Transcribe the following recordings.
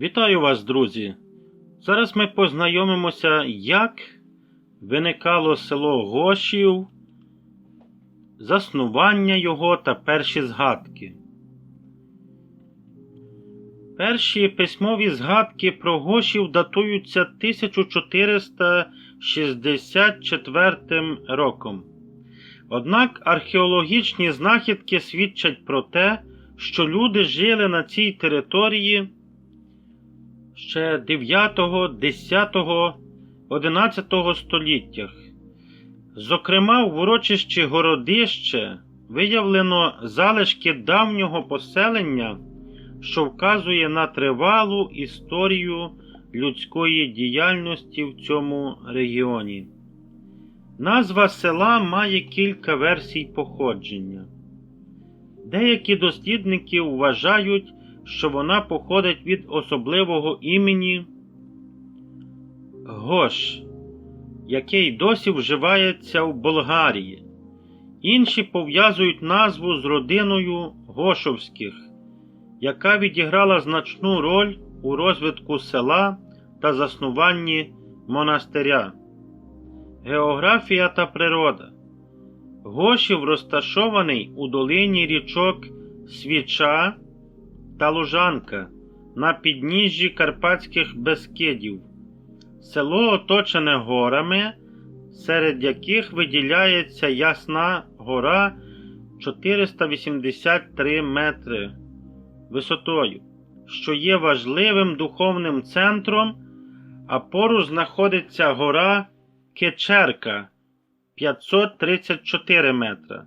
Вітаю вас, друзі! Зараз ми познайомимося, як виникало село Гошів, заснування його та перші згадки. Перші письмові згадки про Гошів датуються 1464 роком. Однак археологічні знахідки свідчать про те, що люди жили на цій території ще 9, 10, 11 століттях. Зокрема, в урочищі Городище виявлено залишки давнього поселення, що вказує на тривалу історію людської діяльності в цьому регіоні. Назва села має кілька версій походження. Деякі дослідники вважають, що вона походить від особливого імені Гош, який досі вживається в Болгарії. Інші пов'язують назву з родиною Гошовських, яка відіграла значну роль у розвитку села та заснуванні монастиря. Географія та природа. Гошів розташований у долині річок Свіча та Лужанка на підніжжі Карпатських Бескидів. Село оточене горами, серед яких виділяється Ясна гора 483 метри висотою, що є важливим духовним центром, а поруч знаходиться гора Кечерка 534 метра.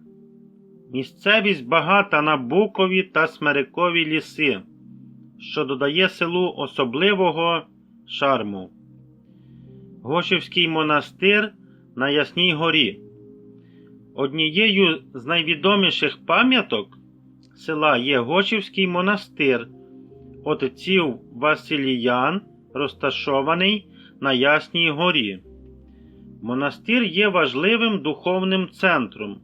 Місцевість багата на букові та смерикові ліси, що додає селу особливого шарму. Гошівський монастир на Ясній горі. Однією з найвідоміших пам'яток села є Гошівський монастир отців Василіян, розташований на Ясній горі. Монастир є важливим духовним центром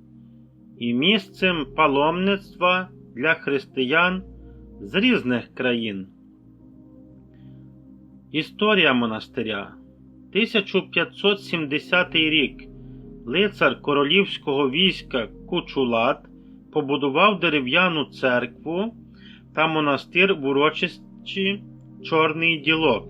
і місцем паломництва для християн з різних країн. Історія монастиря 1570 рік лицар королівського війська Кучулат побудував дерев'яну церкву та монастир в урочисті Чорний ділок.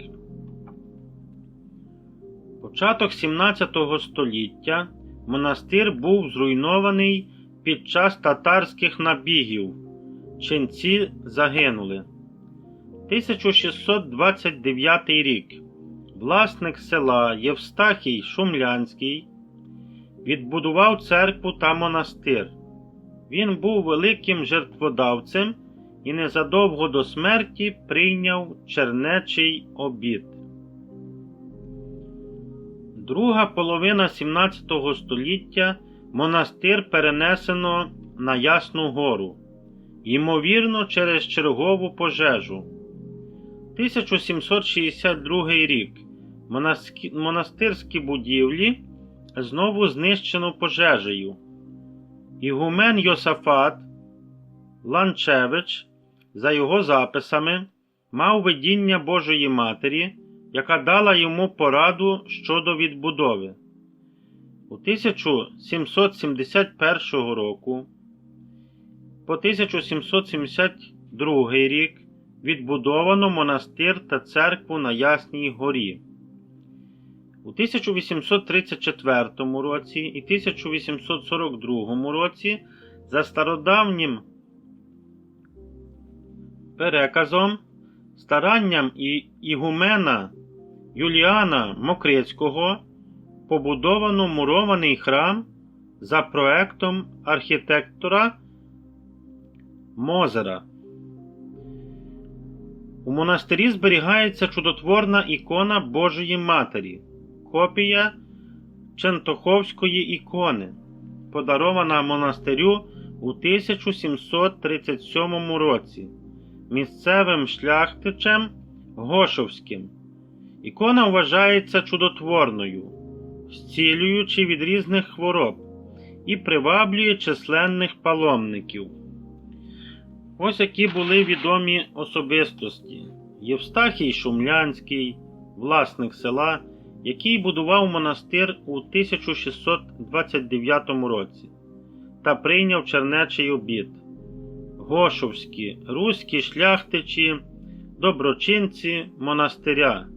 Початок 17 століття монастир був зруйнований під час татарських набігів. Ченці загинули. 1629 рік. Власник села Євстахій Шумлянський відбудував церкву та монастир. Він був великим жертводавцем і незадовго до смерті прийняв чернечий обід. Друга половина 17 століття монастир перенесено на Ясну гору, ймовірно, через чергову пожежу. 1762 рік монастирські будівлі знову знищено пожежею. Ігумен Йосафат Ланчевич, за його записами, мав видіння Божої Матері, яка дала йому пораду щодо відбудови. У 1771 року по 1772 рік відбудовано монастир та церкву на Ясній горі. У 1834 році і 1842 році за стародавнім переказом, старанням ігумена Юліана Мокрицького побудовано мурований храм за проектом архітектора Мозера. У монастирі зберігається чудотворна ікона Божої Матері, копія Чентоховської ікони, подарована монастирю у 1737 році місцевим шляхтичем Гошовським. Ікона вважається чудотворною, зцілюючи від різних хвороб і приваблює численних паломників. Ось які були відомі особистості. Євстахій Шумлянський, власник села, який будував монастир у 1629 році та прийняв чернечий обід. Гошовські, руські шляхтичі, доброчинці монастиря.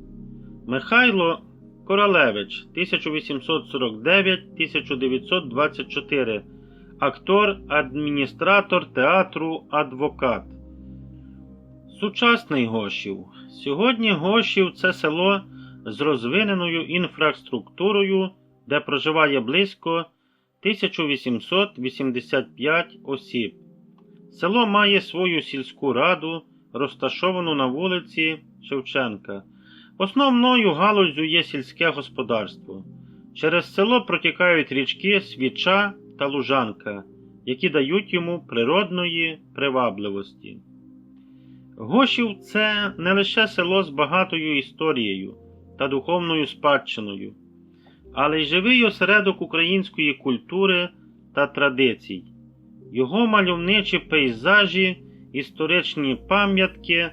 Михайло Королевич 1849-1924, актор, адміністратор театру, адвокат. Сучасний Гошів. Сьогодні Гошів це село з розвиненою інфраструктурою, де проживає близько 1885 осіб. Село має свою сільську раду, розташовану на вулиці Шевченка. Основною галуззю є сільське господарство. Через село протікають річки Свіча та Лужанка, які дають йому природної привабливості. Гошів це не лише село з багатою історією та духовною спадщиною, але й живий осередок української культури та традицій. Його мальовничі пейзажі, історичні пам'ятки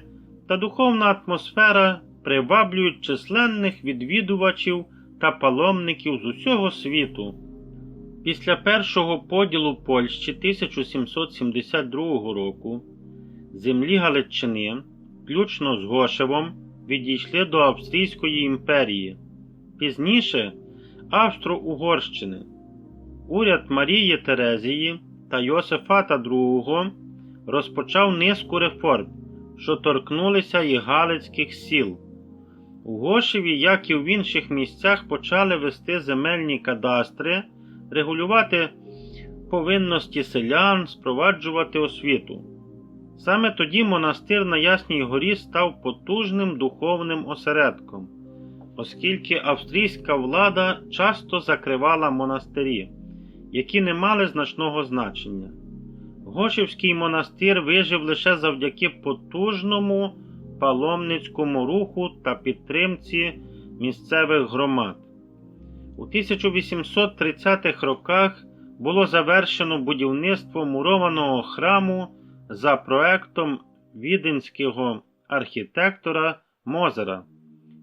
та духовна атмосфера приваблюють численних відвідувачів та паломників з усього світу. Після першого поділу Польщі 1772 року землі Галиччини, включно з Гошевом, відійшли до Австрійської імперії. Пізніше Австро-Угорщини. Уряд Марії Терезії та Йосифата II розпочав низку реформ, що торкнулися і Галицьких сіл. У Гошеві, як і в інших місцях, почали вести земельні кадастри, регулювати повинності селян, спроваджувати освіту. Саме тоді монастир на Ясній горі став потужним духовним осередком, оскільки австрійська влада часто закривала монастирі, які не мали значного значення. Гошівський монастир вижив лише завдяки потужному паломницькому руху та підтримці місцевих громад. У 1830-х роках було завершено будівництво мурованого храму за проектом віденського архітектора Мозера.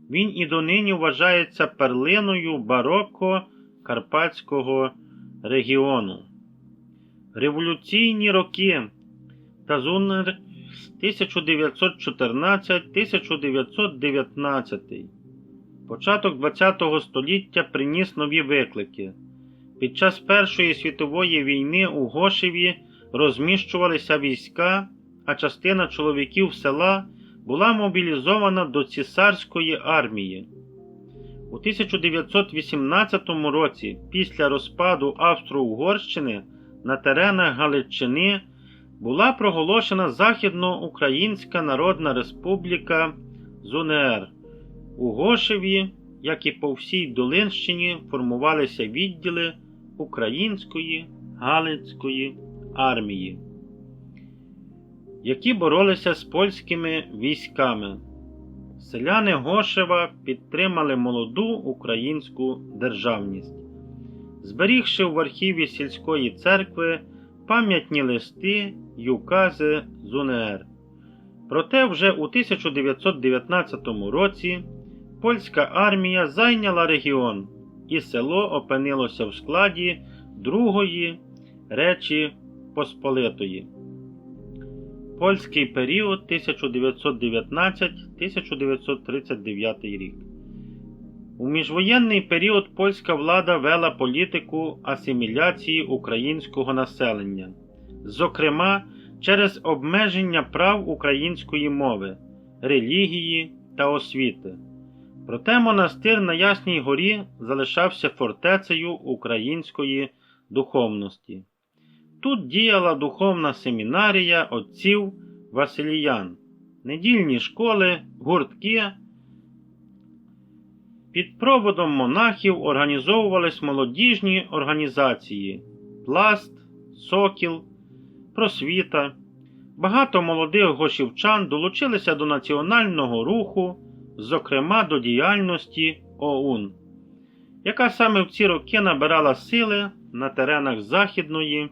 Він і донині вважається перлиною бароко Карпатського регіону. Революційні роки Тазунер 1914-1919. Початок ХХ століття приніс нові виклики. Під час Першої світової війни у Гошеві розміщувалися війська, а частина чоловіків села була мобілізована до цісарської армії. У 1918 році, після розпаду Австро-Угорщини, на теренах Галиччини була проголошена Західноукраїнська Народна Республіка ЗУНР. У Гошеві, як і по всій Долинщині, формувалися відділи Української Галицької армії, які боролися з польськими військами. Селяни Гошева підтримали молоду українську державність, зберігши в архіві сільської церкви пам'ятні листи й укази з УНР. Проте вже у 1919 році польська армія зайняла регіон, і село опинилося в складі Другої Речі Посполитої. Польський період 1919-1939 рік. У міжвоєнний період польська влада вела політику асиміляції українського населення, зокрема через обмеження прав української мови, релігії та освіти. Проте монастир на Ясній горі залишався фортецею української духовності. Тут діяла духовна семінарія отців Василіян, недільні школи, гуртки. Під проводом монахів організовувались молодіжні організації Пласт, Сокіл, Просвіта. Багато молодих гошівчан долучилися до національного руху, зокрема до діяльності ОУН, яка саме в ці роки набирала сили на теренах Західної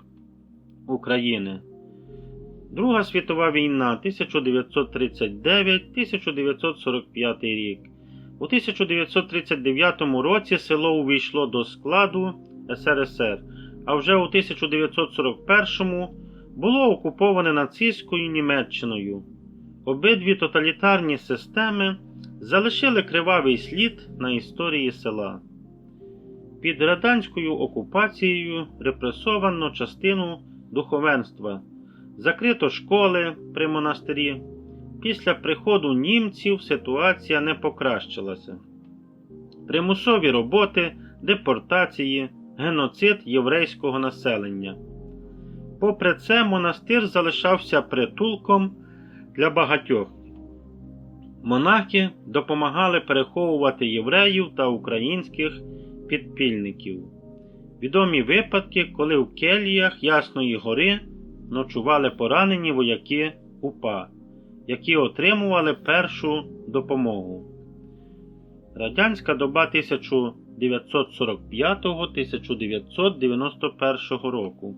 України. Друга світова війна 1939-1945 рік. У 1939 році село увійшло до складу СРСР, а вже у 1941 було окуповане нацистською Німеччиною. Обидві тоталітарні системи залишили кривавий слід на історії села. Під радянською окупацією репресовано частину духовенства, закрито школи при монастирі. Після приходу німців ситуація не покращилася. Примусові роботи, депортації, геноцид єврейського населення. Попри це, монастир залишався притулком для багатьох. Монахи допомагали переховувати євреїв та українських підпільників. Відомі випадки, коли в келіях Ясної гори ночували поранені вояки УПА, які отримували першу допомогу. Радянська доба 1945-1991 року.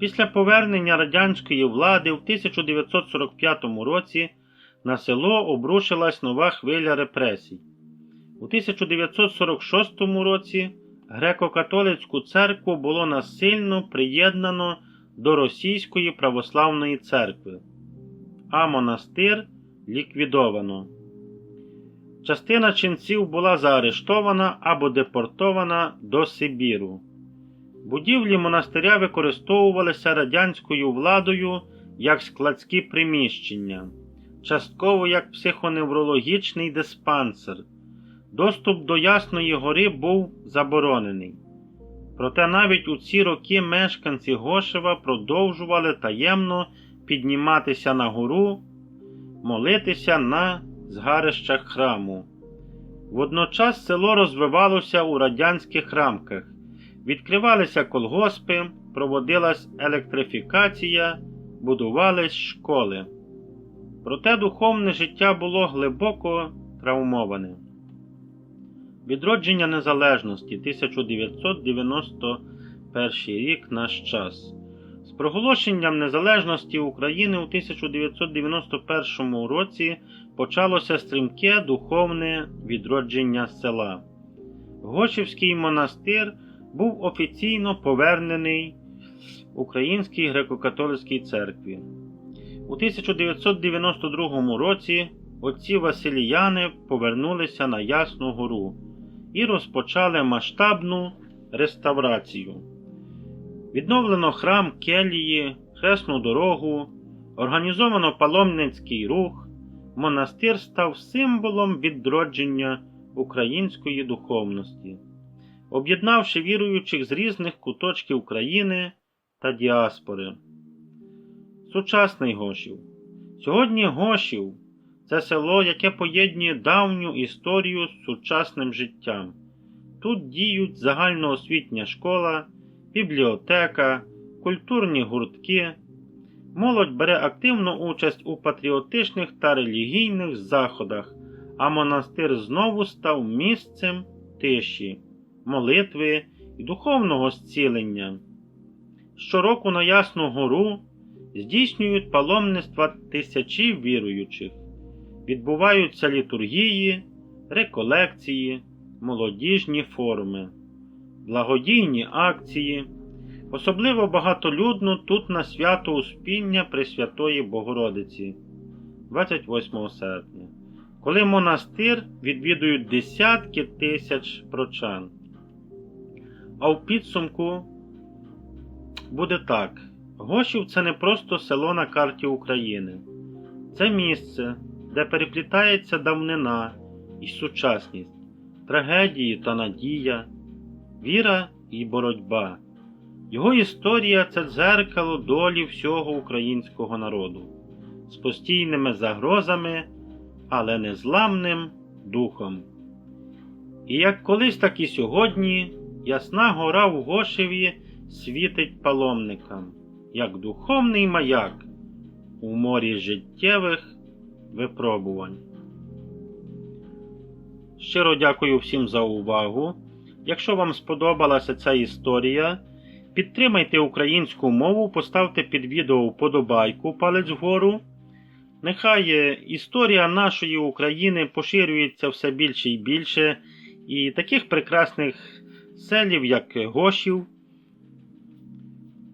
Після повернення радянської влади в 1945 році на село обрушилась нова хвиля репресій. У 1946 році греко-католицьку церкву було насильно приєднано до Російської православної церкви, а монастир ліквідовано. Частина ченців була заарештована або депортована до Сибіру. Будівлі монастиря використовувалися радянською владою як складські приміщення, частково як психоневрологічний диспансер. Доступ до Ясної гори був заборонений. Проте навіть у ці роки мешканці Гошева продовжували таємно підніматися на гору, молитися на згарищах храму. Водночас село розвивалося у радянських рамках, відкривалися колгоспи, проводилась електрифікація, будувались школи. Проте духовне життя було глибоко травмоване. Відродження незалежності 1991 рік наш час. Проголошенням незалежності України у 1991 році почалося стрімке духовне відродження села. Гошівський монастир був офіційно повернений Українській греко-католицькій церкві. У 1992 році отці Василіяни повернулися на Ясну Гору і розпочали масштабну реставрацію. Відновлено храм келії, хресну дорогу, організовано паломницький рух, монастир став символом відродження української духовності, об'єднавши віруючих з різних куточків країни та діаспори. Сучасний Гошів. Сьогодні Гошів це село, яке поєднує давню історію з сучасним життям. Тут діють загальноосвітня школа, бібліотека, культурні гуртки. Молодь бере активну участь у патріотичних та релігійних заходах, а монастир знову став місцем тиші, молитви і духовного зцілення. Щороку на Ясну Гору здійснюють паломництва тисячі віруючих, відбуваються літургії, реколекції, молодіжні форуми, благодійні акції. Особливо багатолюдно тут на свято Успіння Пресвятої Богородиці 28 серпня, коли монастир відвідують десятки тисяч прочан. А в підсумку буде так: Гошів це не просто село на карті України, це місце, де переплітається давнина і сучасність, трагедії та надія, віра і боротьба. Його історія це дзеркало долі всього українського народу з постійними загрозами, але незламним духом. І як колись, так і сьогодні ясна гора в Гошеві світить паломникам, як духовний маяк у морі життєвих випробувань. Щиро дякую всім за увагу. Якщо вам сподобалася ця історія, Підтримайте українську мову, поставте під відео вподобайку, палець вгору. Нехай е, історія нашої України поширюється все більше і більше, і таких прекрасних селів, як Гошів.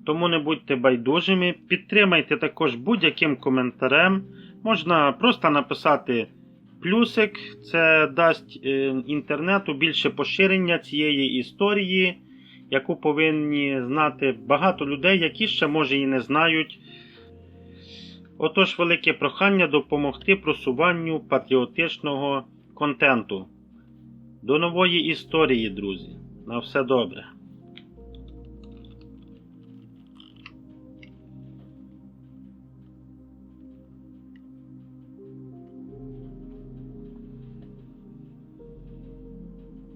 Тому не будьте байдужими, підтримайте також будь-яким коментарем. Можна просто написати плюсик, це дасть е, інтернету більше поширення цієї історії, яку повинні знати багато людей, які ще може і не знають. Отож, велике прохання допомогти просуванню патріотичного контенту. До нової історії, друзі. На все добре.